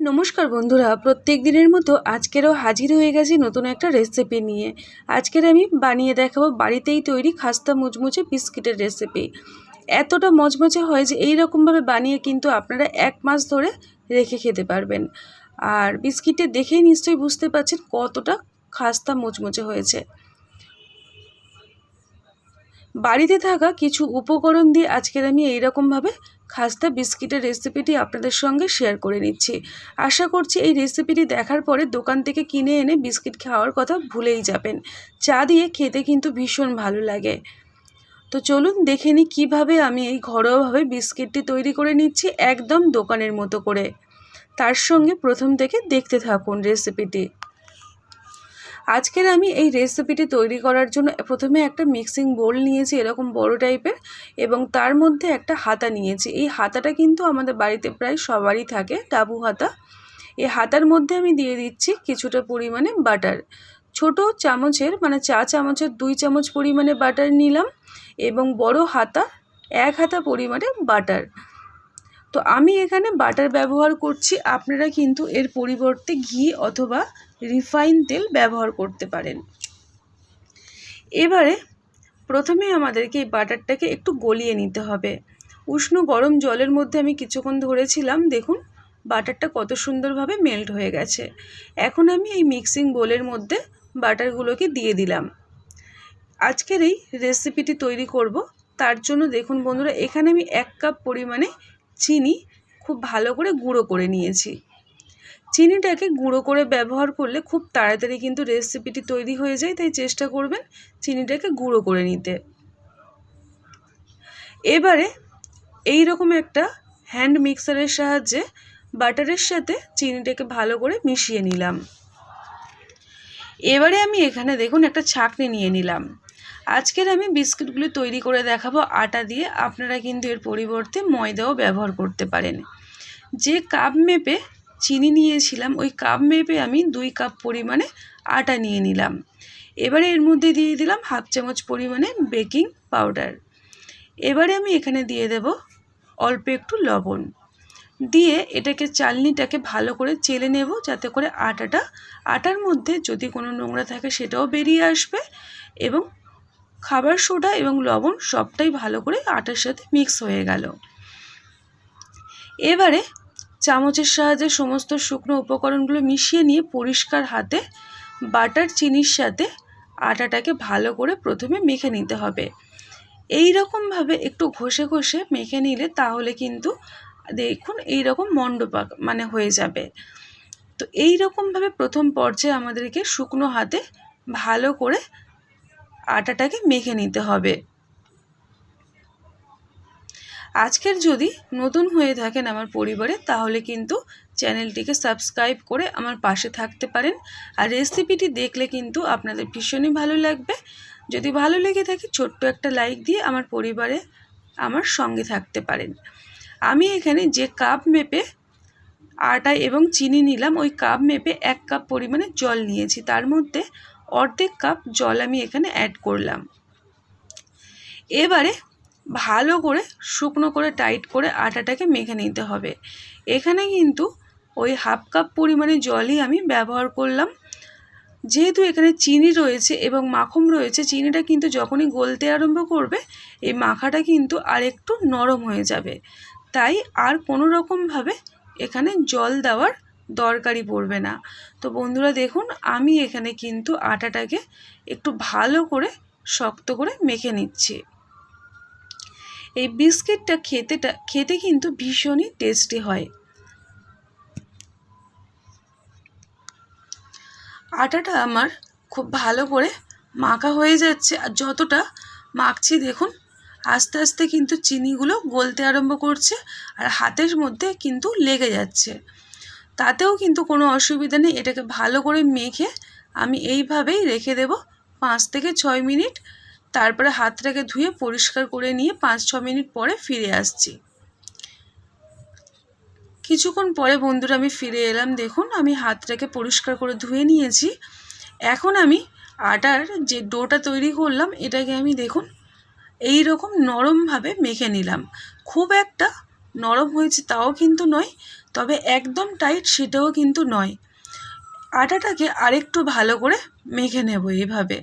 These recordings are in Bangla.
নমস্কার বন্ধুরা, প্রত্যেক দিনের মতো আজকেরও হাজির হয়ে গেছি নতুন একটা রেসিপি নিয়ে। আজকের আমি বানিয়ে দেখাবো বাড়িতেই তৈরি খাস্তা মুচমুচে বিস্কিটের রেসিপি এতটা মচমচে হয় যে এই রকমভাবে বানিয়ে কিন্তু আপনারা এক মাস ধরে রেখে খেতে পারবেন। আর বিস্কিটে দেখেই নিশ্চয়ই বুঝতে পারছেন কতটা খাস্তা মুচমুচে হয়েছে। বাড়িতে থাকা কিছু উপকরণ দিয়ে আজকের আমি এইরকমভাবে খাস্তা বিস্কিটের রেসিপিটি আপনাদের সঙ্গে শেয়ার করে নিচ্ছি। আশা করছি এই রেসিপিটি দেখার পরে দোকান থেকে কিনে এনে বিস্কিট খাওয়ার কথা ভুলেই যাবেন। চা দিয়ে খেতে কিন্তু ভীষণ ভালো লাগে। তো চলুন দেখে নিই কীভাবে আমি এই ঘরোয়াভাবে বিস্কিটটি তৈরি করে নিচ্ছি একদম দোকানের মতো করে। তার সঙ্গে প্রথম থেকে দেখতে থাকুন রেসিপিটি। আজকের আমি এই রেসিপিটি তৈরি করার জন্য প্রথমে একটা মিক্সিং বোল নিয়েছি এরকম বড় টাইপের এবং তার মধ্যে একটা হাতা নিয়েছি। এই হাতাটা কিন্তু আমাদের বাড়িতে প্রায় সবারই থাকে, টাবু হাতা। এই হাতার মধ্যে আমি দিয়ে দিচ্ছি কিছুটা পরিমাণে বাটার ছোট চামচের মানে চা চামচের দুই চামচ পরিমাণে বাটার নিলাম এবং বড় হাতা, এক হাতা পরিমাণে বাটার তো আমি এখানে বাটার ব্যবহার করছি। আপনারা কিন্তু এর পরিবর্তে ঘি অথবা রিফাইন তেল ব্যবহার করতে পারেন। এবারে প্রথমে আমাদেরকে এই বাটারটাকে একটু গলিয়ে নিতে হবে। উষ্ণ গরম জলের মধ্যে আমি কিছুক্ষণ ধরেছিলাম। দেখুন, বাটারটা কত সুন্দরভাবে মেল্ট হয়ে গেছে। এখন আমি এই মিক্সিং বোলের মধ্যে বাটারগুলোকে দিয়ে দিলাম। আজকের এই রেসিপিটি তৈরি করব। তার জন্য দেখুন বন্ধুরা, এখানে আমি এক কাপ পরিমাণে চিনি খুব ভালো করে গুঁড়ো করে নিয়েছি। চিনিটাকে গুঁড়ো করে ব্যবহার করলে খুব তাড়াতাড়ি কিন্তু রেসিপিটি তৈরি হয়ে যায়, তাই চেষ্টা করবেন চিনিটাকে গুঁড়ো করে নিতে। এবারে এই রকম একটা হ্যান্ড মিক্সারের সাহায্যে বাটারের সাথে চিনিটাকে ভালো করে মিশিয়ে নিলাম। এবারে আমি এখানে দেখুন একটা ছাঁকনি নিয়ে নিলাম। আজকের আমি বিস্কিটগুলি তৈরি করে দেখাবো, আটা দিয়ে। আপনারা কিন্তু এর পরিবর্তে ময়দাও ব্যবহার করতে পারেন। যে কাপ মেপে চিনি নিয়েছিলাম, ওই কাপ মেপে আমি দুই কাপ পরিমাণে আটা নিয়ে নিলাম। এবারে এর মধ্যে দিয়ে দিলাম হাফ চামচ পরিমাণে বেকিং পাউডার। এবারে আমি এখানে দিয়ে দেব অল্প একটু লবণ। দিয়ে এটাকে, চালনিটাকে ভালো করে চেলে নেব, যাতে করে আটাটা, আটার মধ্যে যদি কোনো নোংরা থাকে সেটাও বেরিয়ে আসবে এবং খাবার সোডা এবং লবণ সবটাই ভালো করে আটার সাথে মিক্স হয়ে গেল। এবারে চামচের সাহায্যে সমস্ত শুকনো উপকরণগুলো মিশিয়ে নিয়ে পরিষ্কার হাতে বাটার চিনির সাথে আটাটাকে ভালো করে প্রথমে মেখে নিতে হবে। এই রকমভাবে একটু ঘষে ঘষে মেখে নিলে তাহলে কিন্তু দেখুন এই রকম মণ্ডপাক মানে হয়ে যাবে। তো এই রকমভাবে প্রথম পর্যায়ে আমাদেরকে শুকনো হাতে ভালো করে আটাটাকে মেখে নিতে হবে। আজকের যদি নতুন হয়ে থাকেন আমার পরিবারে, তাহলে কিন্তু চ্যানেলটিকে সাবস্ক্রাইব করে আমার পাশে থাকতে পারেন। আর রেসিপিটি দেখলে কিন্তু আপনাদের ভীষণই ভালো লাগবে। যদি ভালো লেগে থাকে, ছোট্ট একটা লাইক দিয়ে আমার পরিবারে আমার সঙ্গে থাকতে পারেন। আমি এখানে যে কাপ মেপে আটা এবং চিনি নিলাম, ওই কাপ মেপে এক কাপ পরিমাণে জল নিয়েছি। তার মধ্যে অর্ধেক কাপ জল আমি এখানে অ্যাড করলাম। এবারে ভালো করে শুকনো করে টাইট করে আটাটাকে মেখে নিতে হবে। এখানে কিন্তু ওই হাফ কাপ পরিমাণে জলই আমি ব্যবহার করলাম। যেহেতু এখানে চিনি রয়েছে এবং মাখন রয়েছে, চিনিটা কিন্তু যখনই গলতে আরম্ভ করবে, এই মাখাটা কিন্তু আর একটু নরম হয়ে যাবে। তাই আর কোনো রকমভাবে এখানে জল দেওয়ার দরকারই পড়বে না। তো বন্ধুরা দেখুন, আমি এখানে কিন্তু আটাটাকে একটু ভালো করে শক্ত করে মেখে নিচ্ছি। এই বিস্কিটটা খেতেটা খেতে কিন্তু ভীষণই টেস্টি হয়। আটাটা আমার খুব ভালো করে মাখা হয়ে যাচ্ছে, আর যতটা মাখছি দেখুন, আস্তে আস্তে কিন্তু চিনিগুলো গলতে আরম্ভ করছে, আর হাতের মধ্যে কিন্তু লেগে যাচ্ছে। তাতেও কিন্তু কোনো অসুবিধা নেই, এটাকে ভালো করে মেখে আমি এইভাবেই রেখে দেব পাঁচ থেকে ছয় মিনিট। তারপরে হাতটাকে ধুয়ে পরিষ্কার করে নিয়ে পাঁচ ছ মিনিট পরে ফিরে আসছি। কিছুক্ষণ পরে বন্ধুরা আমি ফিরে এলাম, দেখুন আমি হাতটাকে পরিষ্কার করে ধুয়ে নিয়েছি। এখন আমি আটার যে ডোটা তৈরি করলাম, এটাকে আমি দেখুন এই রকম নরমভাবে মেখে নিলাম। খুব একটা নরম হয়েছে তাও কিন্তু নয়, তবে একদম টাইট সেটাও কিন্তু নয়। আটাটাকে আরেকটু ভালো করে মেখে নেব এইভাবে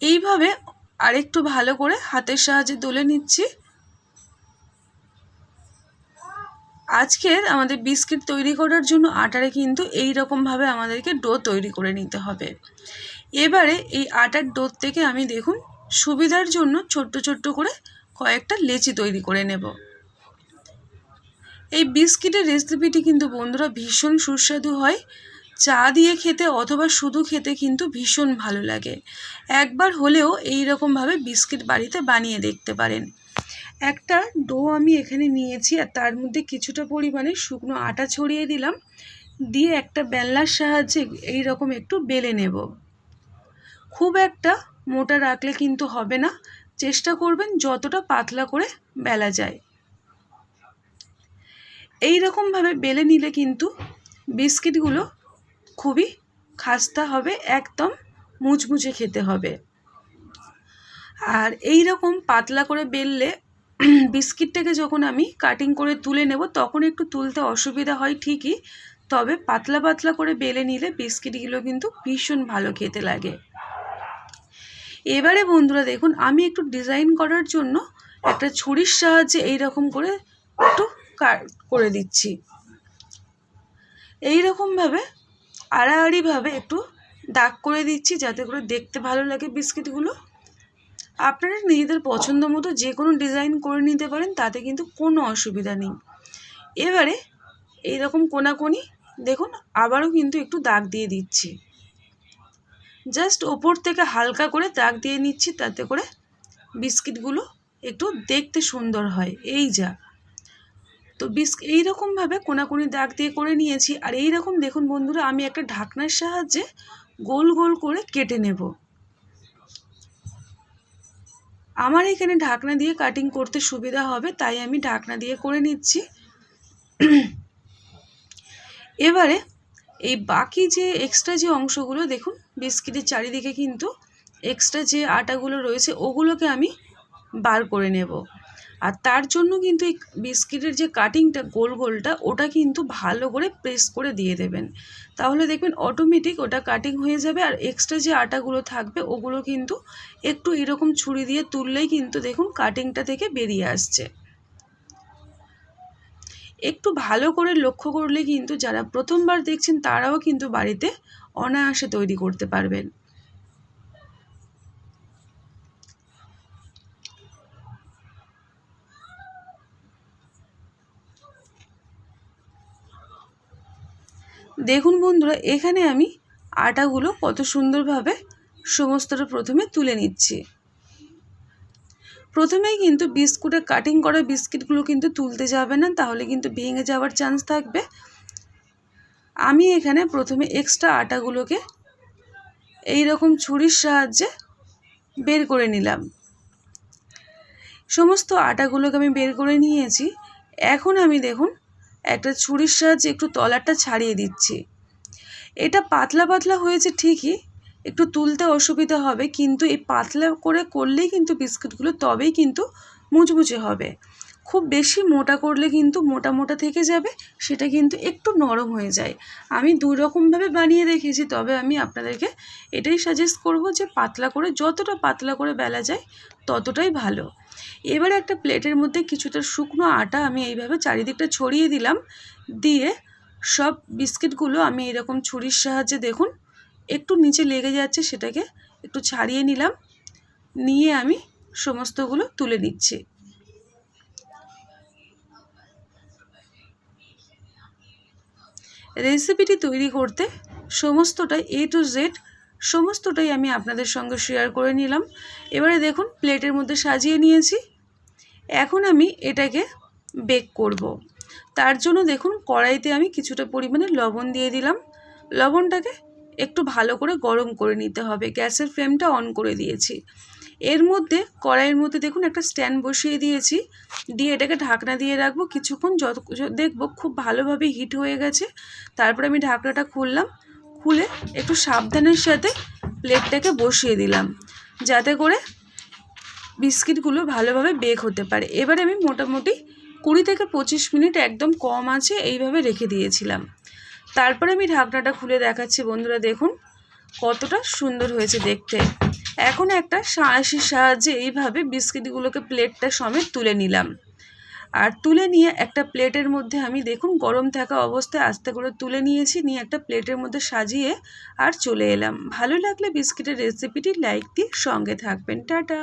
এইভাবে আরেকটু ভালো করে হাতের সাহায্যে তুলে নিচ্ছি। আজকের আমাদের বিস্কিট তৈরি করার জন্য আটারে কিন্তু এই রকমভাবে আমাদেরকে ডো তৈরি করে নিতে হবে। এবারে এই আটার ডোর থেকে আমি দেখুন সুবিধার জন্য ছোট্ট ছোট্ট করে কয়েকটা লেচি তৈরি করে নেব। এই বিস্কিটের রেসিপিটি কিন্তু বন্ধুরা ভীষণ সুস্বাদু হয়। চা দিয়ে খেতে অথবা শুধু খেতে কিন্তু ভীষণ ভালো লাগে। একবার হলেও এই রকমভাবে বিস্কিট বাড়িতে বানিয়ে দেখতে পারেন। একটা ডো আমি এখানে নিয়েছি আর তার মধ্যে কিছুটা পরিমাণে শুকনো আটা ছড়িয়ে দিলাম। দিয়ে একটা বেল্লার সাহায্যে এই রকম একটু বেলে নেব। খুব একটা মোটা রাখলে কিন্তু হবে না। চেষ্টা করবেন যতটা পাতলা করে বেলা যায়। এই রকমভাবে বেলে নিলে কিন্তু বিস্কিটগুলো খুবই খাস্তা হবে, একদম মুচমুচে খেতে হবে। আর এই রকম পাতলা করে বেললে বিস্কিটটাকে যখন আমি কাটিং করে তুলে নেব, তখন একটু তুলতে অসুবিধা হয় ঠিকই, তবে পাতলা পাতলা করে বেলে নিলে বিস্কিটগুলো কিন্তু ভীষণ ভালো খেতে লাগে। এবারে বন্ধুরা দেখুন, আমি একটু ডিজাইন করার জন্য একটা ছুরির সাহায্যে এই রকম করে একটু করে দিচ্ছি। এই রকমভাবে আড়াআড়িভাবে একটু দাগ করে দিচ্ছি, যাতে করে দেখতে ভালো লাগে বিস্কিটগুলো। আপনারা নিজেদের পছন্দ মতো যে কোনো ডিজাইন করে নিতে পারেন, তাতে কিন্তু কোনো অসুবিধা নেই। এবারে এইরকম কোনাকুনি, দেখুন, আবারও কিন্তু একটু দাগ দিয়ে দিচ্ছি। জাস্ট ওপর থেকে হালকা করে দাগ দিয়ে নিচ্ছি, তাতে করে বিস্কিটগুলো একটু দেখতে সুন্দর হয়। এই যা। তো বিস্ক, এইরকমভাবে কোনাকুনি দাগ দিয়ে করে নিয়েছি। আর এই রকম দেখুন বন্ধুরা, আমি একটা ঢাকনার সাহায্যে গোল গোল করে কেটে নেব। আমার এখানে ঢাকনা দিয়ে কাটিং করতে সুবিধা হবে, তাই আমি ঢাকনা দিয়ে করে নিচ্ছি। এবারে এই বাকি যে এক্সট্রা যে অংশগুলো, দেখুন, বিস্কিটের চারিদিকে কিন্তু এক্সট্রা যে আটাগুলো রয়েছে, ওগুলোকে আমি বার করে নেব। আর তার জন্য কিন্তু এই বিস্কিটের যে কাটিংটা গোল গোলটা, ওটা কিন্তু ভালো করে প্রেস করে দিয়ে দেবেন। তাহলে দেখবেন অটোমেটিক ওটা কাটিং হয়ে যাবে আর এক্সট্রা যে আটাগুলো থাকবে, ওগুলো কিন্তু একটু এরকম ছুরি দিয়ে তুললেই কিন্তু দেখুন কাটিংটা থেকে বেরিয়ে আসছে। একটু ভালো করে লক্ষ্য করলে কিন্তু যারা প্রথমবার দেখছেন তারাও কিন্তু বাড়িতে অনায়াসে তৈরি করতে পারবেন। দেখুন বন্ধুরা, এখানে আমি আটাগুলো কত সুন্দরভাবে সমস্তটা প্রথমে তুলে নিচ্ছি। প্রথমেই কিন্তু বিস্কুটে কাটিং করা বিস্কিটগুলো কিন্তু তুলতে যাবে না, তাহলে কিন্তু ভেঙে যাওয়ার চান্স থাকবে। আমি এখানে প্রথমে এক্সট্রা আটাগুলোকে এই রকম ছুরির সাহায্যে বের করে নিলাম। সমস্ত আটাগুলোকে আমি বের করে নিয়েছি। এখন আমি দেখুন, একটা ছুরির সাহায্যে একটু তলাটা ছাড়িয়ে দিচ্ছি। এটা পাতলা পাতলা হয়েছে ঠিকই একটু তুলতে অসুবিধা হবে, কিন্তু এই পাতলা করে করলেই কিন্তু বিস্কুটগুলো তবেই কিন্তু মুচমুচে হবে। খুব বেশি মোটা করলে কিন্তু মোটা মোটা থেকে যাবে, সেটা কিন্তু একটু নরম হয়ে যায়। আমি দুই রকমভাবে বানিয়ে রেখেছি তবে আমি আপনাদেরকে এটাই সাজেস্ট করব যে পাতলা করে, যতটা পাতলা করে বেলা যায়, ততটাই ভালো। এবারে একটা প্লেটের মধ্যে কিছুটা শুকনো আটা আমি এইভাবে চারিদিকটা ছড়িয়ে দিলাম, দিয়ে সব বিস্কিটগুলো আমি এরকম ছুরির সাহায্যে দেখুন একটু নিচে লেগে যাচ্ছে সেটাকে একটু ছাড়িয়ে নিলাম। নিয়ে আমি সমস্তগুলো তুলে নিচ্ছি। রেসিপিটি তৈরি করতে সমস্তটাই এ টু জেড সমস্তটাই আমি আপনাদের সঙ্গে শেয়ার করে নিলাম। এবারে দেখুন, প্লেটের মধ্যে সাজিয়ে নিয়েছি। এখন আমি এটাকে বেক করব। তার জন্য দেখুন, কড়াইতে আমি কিছুটা পরিমাণে লবণ দিয়ে দিলাম। লবণটাকে একটু ভালো করে গরম করে নিতে হবে। গ্যাসের ফ্লেমটা অন করে দিয়েছি। এর মধ্যে কড়াইয়ের মধ্যে দেখুন একটা স্ট্যান্ড বসিয়ে দিয়েছি। দিয়ে এটাকে ঢাকনা দিয়ে রাখব। কিছুক্ষণ যত দেখব খুব ভালোভাবে হিট হয়ে গেছে। তারপরে আমি ঢাকনাটা খুললাম। খুলে একটু সাবধানের সাথে প্লেটটাকে বসিয়ে দিলাম। যাতে করে বিস্কিটগুলো ভালোভাবে বেক হতে পারে। এবারে আমি মোটামুটি কুড়ি থেকে পঁচিশ মিনিট একদম কম আছে এইভাবে রেখে দিয়েছিলাম। তারপরে আমি ঢাকনাটা খুলে দেখাচ্ছি, বন্ধুরা দেখুন কতটা সুন্দর হয়েছে দেখতে। এখন একটা সাঁড়াশির সাহায্যে এইভাবে বিস্কিটগুলোকে প্লেটটা সমেত তুলে নিলাম। আর তুলে নিয়ে একটা প্লেটের মধ্যে আমি দেখুন গরম থাকা অবস্থায় আস্তে করে তুলে নিয়েছি, নিয়ে একটা প্লেটের মধ্যে সাজিয়ে আর চলে এলাম। ভালো লাগলে বিস্কিটের রেসিপিটি লাইক দিয়ে সঙ্গে থাকবেন। টাটা!